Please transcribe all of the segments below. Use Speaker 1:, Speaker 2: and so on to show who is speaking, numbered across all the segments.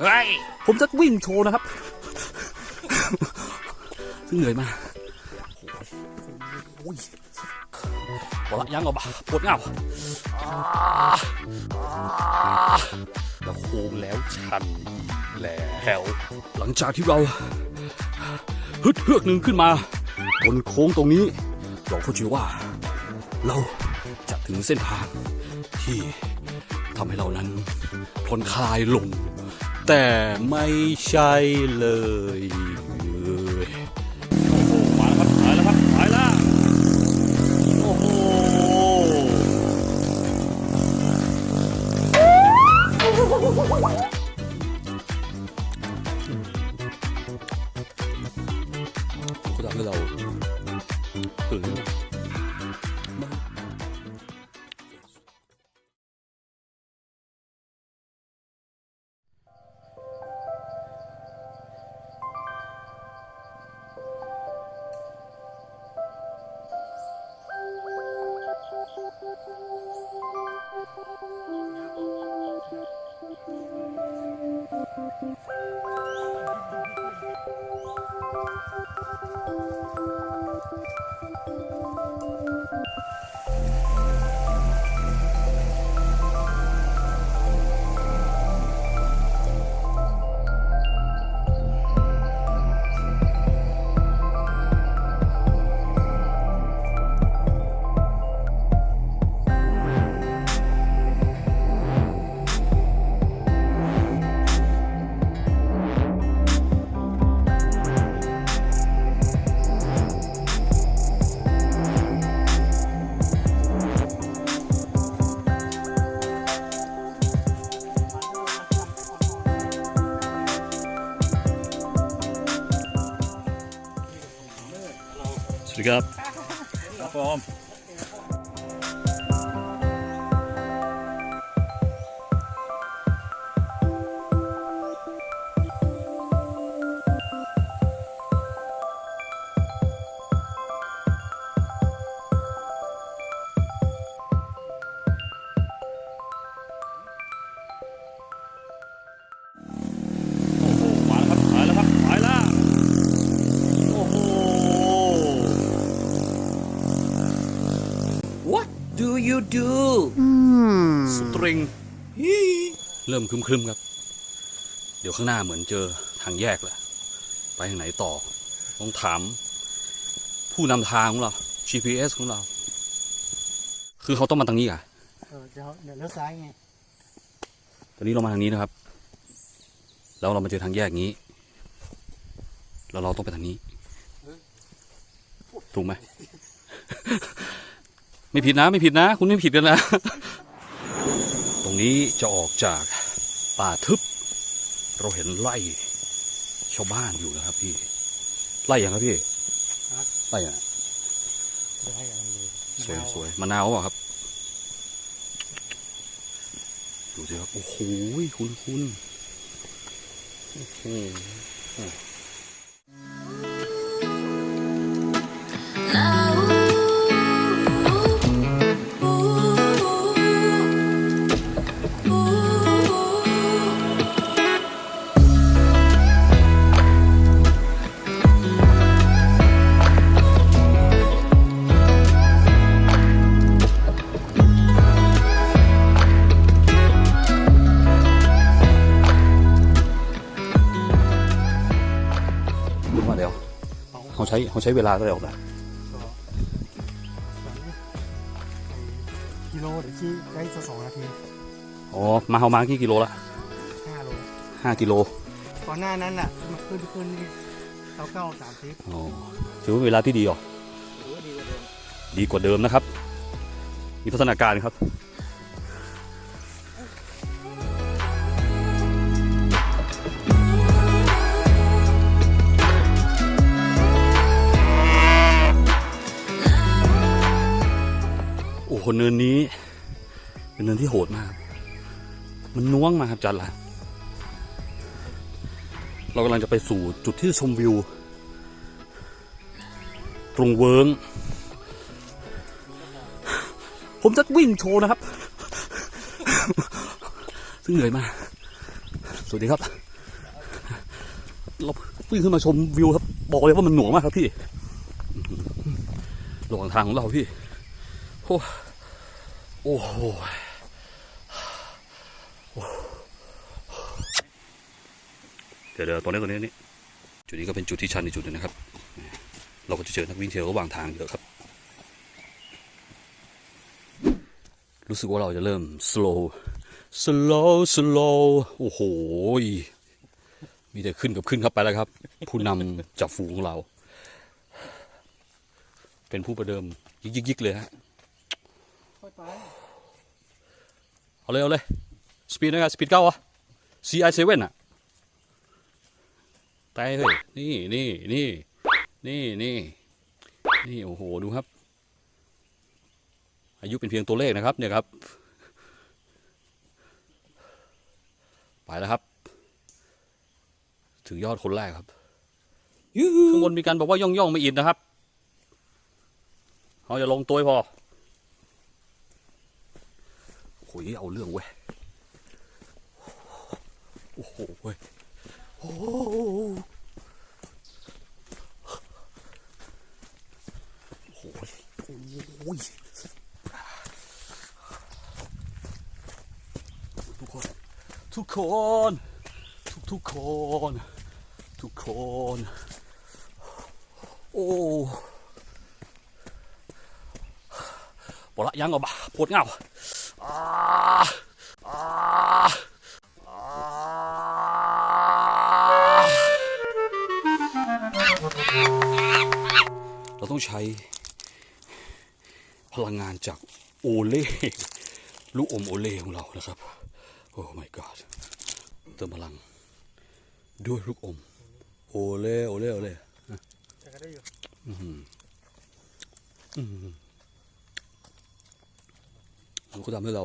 Speaker 1: เฮ้ย ผมจะวิ่งโชว์นะครับ ซึ่งเหนื่อยมากโอ้ยปวดยังเหรอบ้าปวดเงาอ่าอ่าแล้วโค้งแล้วชันแล้ว หลังจากที่เราฮึดเฮือกหนึ่งขึ้นมา บนโค้งตรงนี้ เราก็เชื่อว่า เราจะถึงเส้นทางที่ทำให้เรานั้นผ่อนคลายลง แต่ไม่ใช่เลยโอ้โหมาแล้วครับมาแล้วครับมาแล้วโอ้โหก็ สวั you do สตริงเริ่มครึมๆครับ เดี๋ยวข้างหน้าเหมือนเจอทางแยกแหละไปทางไหนต่อ ต้องถาม ผู้นำทางของเรา GPS ของเรา คือเขาต้องมาทางนี้อะ
Speaker 2: เออเดี๋ยวเดี๋ยวเลี้ยวซ้ายไง
Speaker 1: ตอนนี้เรามาทางนี้นะครับ แล้วเรามาเจอทางแยกนี้ แล้วเราต้องไปทางนี้ ถูกไหม ไม่ผิดนะไม่ผิดนะ คุณไม่ผิดกันนะ ตรงนี้จะออกจากป่าทึบ เราเห็นไร่ชาวบ้านอยู่นะครับพี่ ไร่อย่างครับพี่
Speaker 2: ฮะ
Speaker 1: ไร่อะ
Speaker 2: เดี๋ยวให้กำลังดู
Speaker 1: สวยสวยมะนาวเปล่าครับดูสิครับโอ้โหคุณคุณโอ้โห ช้เขาใช้เวลาเท่าไหร่ออกนะ
Speaker 2: ก็ตอนนี้ไอ้กิโลเดี๋ยวชี้ได้สักสองนาที
Speaker 1: อ๋อมาเขามากี่กิโลละ
Speaker 2: ห้าโล
Speaker 1: ห้ากิโล
Speaker 2: ก่อนหน้านั้นน่ะมันขึ้นขึ้นเก้าเก้าสามสิบ
Speaker 1: อ๋อถือว่าเวลาที่ดีเหรอ
Speaker 2: ถือว่าดีกว่าเดิม
Speaker 1: ดีกว่าเดิมนะครับ มีพัฒนาการครับ หเนินนี้ เป็นเนินที่โหดมาก มันน่วงมาครับจันละเรากำลังจะไปสู่จุดที่ชมวิว ตรงเวิงผมจะวิ่งโชว์นะครับ ซึ่งเหนื่อยมาก สวัสดีครับ เราวิ่งขึ้นมาชมวิวครับ บอกเลยว่ามันหน่วงมากครับพี่หือระหว่างทางของเราพี่โอ้ โอ้โหเดี๋ยวเดี๋ยวตรงนี้ตรงนี้นี่จุดนี้ก็เป็นจุดที่ชันในจุดนึงนะครับ เราก็จะเจอนักวิ่งเทรลระหว่างทางเยอะครับ รู้สึกว่าเราจะเริ่ม slow slow slow โอ้โห มีแต่ขึ้นกับขึ้นครับไปแล้วครับ ผู้นำจากฝูงของเรา เป็นผู้ประเดิม ยิกยิกยิกเลยฮะ
Speaker 2: ค่อยไป
Speaker 1: เอาเลยเอาเลยสปีดนะครับสปีดเก้าอะ CI 7 อะตายเฮ้ยนี่นี่นี่นี่นี่นี่โอ้โหดูครับ อายุเป็นเพียงตัวเลขนะครับเนี่ยครับไปแล้วครับ ถึงยอดคนแรกครับข้างบนมีการบอกว่าย่องย่องๆไม่อินนะครับเราจะลงตัวให้พอโอ้ย เอาเรื่องเว้ย โอ้โหเว้ยโอ้โหโอ้ยทุกคน ทุกคน ทุกทุกคน ทุกคน โอ้บอกละยังก็บ้าปวดเงา เราต้องใช้พลังงานจากโอเล่ลูกอมโอเล่ของเรานะครับ โอ้ my god เติมพลัง ด้วยลูกอม โอเล่โอเล่โอเล่
Speaker 2: จะก็ได้อยู่
Speaker 1: มั นก็ทำให้เรา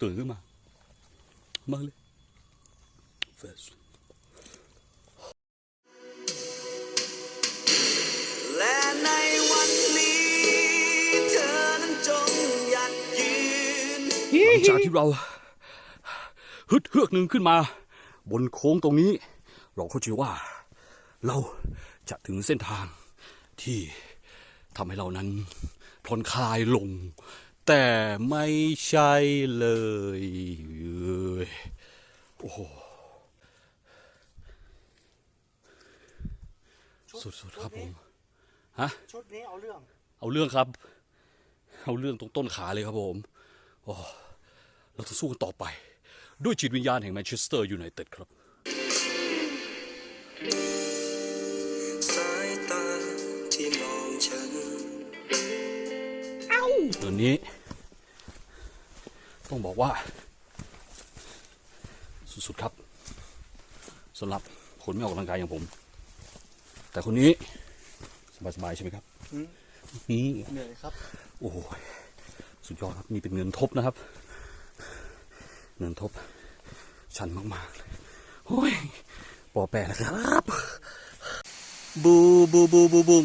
Speaker 1: ตื่นขึ้นมามาเลยเฟส
Speaker 3: และในวันนี้ เธอนั้นจงหยัดยืน
Speaker 1: หลังจากที่เรา ฮึดเฮือกหนึ่งขึ้นมา บนโค้งตรงนี้ เราเข้าใจว่า เราจะถึงเส้นทางที่ทำให้เรานั้นผ่อนคลายลง แต่ไม่ใช่เลยเอ้ยโอ้โหสุดๆครับผม ฮะ
Speaker 2: ชุดนี้เอาเรื่อง
Speaker 1: เอาเรื่องครับ เอาเรื่องตรงต้นขาเลยครับผม โอ้ เราต้องสู้กันต่อไป ด้วยจิตวิญญาณแห่งแมนเชสเตอร์ยูไนเต็ดครับ
Speaker 3: สายตาที่มองฉัน
Speaker 1: เดือนนี้ ต้องบอกว่า สุดๆครับสำหรับคนไม่ออกกำลังกายอย่างผม แต่คนนี้สบายๆใช่ไหมครับนี่
Speaker 2: เหนื่อยครับ
Speaker 1: โอ้ยสุดยอดครับนี่เป็นเงินทบนะครับ เงินทบ ชันมากๆโอ้ยปอแปะนะครับ บูบูบูบูบุ้ง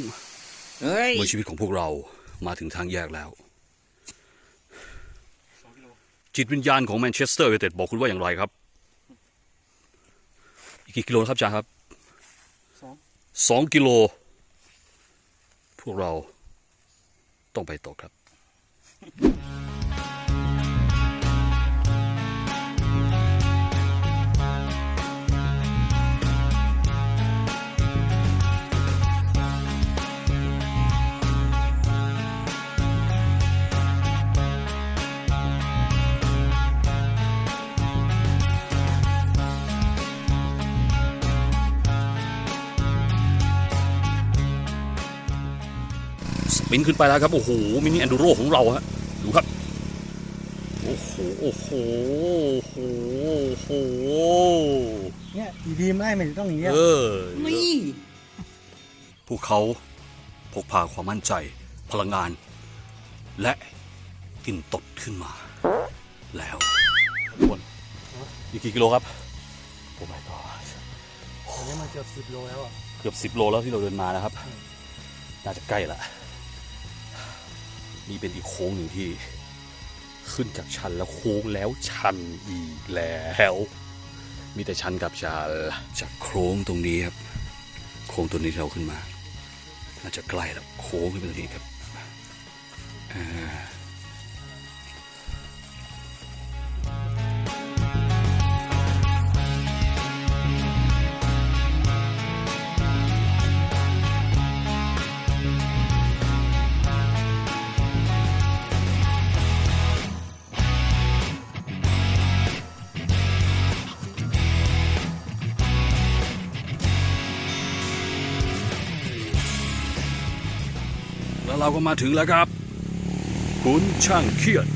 Speaker 3: เฮ้ย
Speaker 1: เมื่อชีวิตของพวกเรามาถึงทางแยกแล้ว จิตวิญญาณของแมนเชสเตอร์ยูไนเต็ดบอกคุณว่าอย่างไรครับ อีกกี่กิโลนะครับจ่าครับ
Speaker 2: สอง
Speaker 1: สองกิโล พวกเราต้องไปต่อครับ ปินขึ้นไปแล้วครับ โอ้โห มินิแอนดูโรของเราฮะ ดูครับ โอ้โห โอ้โห โอ้โห โอ้โห
Speaker 2: เนี่ยอีดีไม่มันต้องอย่างเงี้ย
Speaker 1: เออ
Speaker 3: นี่
Speaker 1: พวกเขาพกพาความมั่นใจ พลังงาน และกินตดขึ้นมา แล้วทุกคนอีกกี่กิโลครับ โอ้ my god
Speaker 2: อันนี้มันเกือบสิบโลแล้วอะ
Speaker 1: เกือบสิบโลแล้วที่เราเดินมานะครับ น่าจะใกล้ละ นี่เป็นอีกโค้งหนึ่งที่ ขึ้นจากชันแล้วโค้งแล้วชันอีกแล้วมีแต่ชันกับชันจากโค้งตรงนี้ครับ โค้งตัวนี้ที่เราขึ้นมาน่าจะใกล้แล้วโค้งขึ้นไปตรงนี้ครับอ่า เราก็มาถึงแล้วครับ คุณช่างเครียด